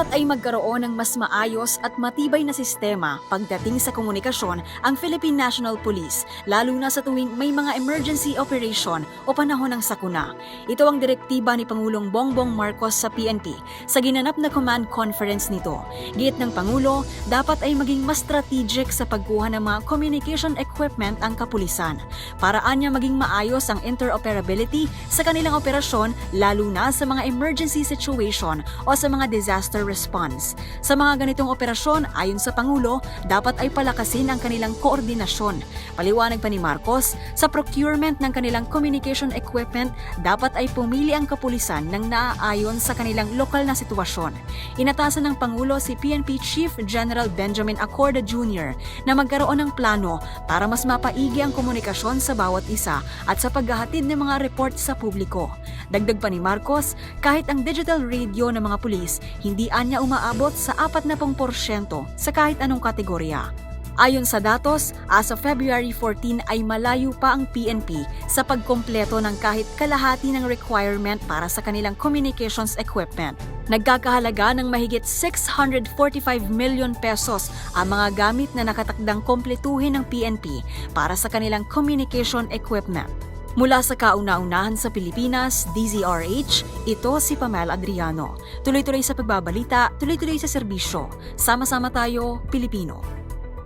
Dapat ay magkaroon ng mas maayos at matibay na sistema pagdating sa komunikasyon ang Philippine National Police, lalo na sa tuwing may mga emergency operation o panahon ng sakuna. Ito ang direktiba ni Pangulong Bongbong Marcos sa PNP sa ginanap na command conference nito. Giit ng Pangulo, dapat ay maging mas strategic sa pagkuha ng mga communication equipment ang kapulisan. Paraan niya maging maayos ang interoperability sa kanilang operasyon lalo na sa mga emergency situation o sa mga disaster response. Sa mga ganitong operasyon, ayon sa Pangulo, dapat ay palakasin ang kanilang koordinasyon. Paliwanag pa ni Marcos, sa procurement ng kanilang communication equipment, dapat ay pumili ang kapulisan ng naaayon sa kanilang lokal na sitwasyon. Inatasan ng Pangulo si PNP Chief General Benjamin Acorda Jr. na magkaroon ng plano para mas mapaigi ang komunikasyon sa bawat isa at sa paghahatid ng mga report sa publiko. Dagdag pa ni Marcos, kahit ang digital radio ng mga pulis, hindi anya umaabot sa 40% sa kahit anong kategorya. Ayon sa datos, as of February 14 ay malayo pa ang PNP sa pagkompleto ng kahit kalahati ng requirement para sa kanilang communications equipment. Nagkakahalaga ng mahigit 645 million pesos ang mga gamit na nakatakdang kompletuhin ng PNP para sa kanilang communication equipment. Mula sa kauna-unahan sa Pilipinas, DZRH, ito si Pamela Adriano. Tuloy-tuloy sa pagbabalita, tuloy-tuloy sa serbisyo. Sama-sama tayo, Pilipino.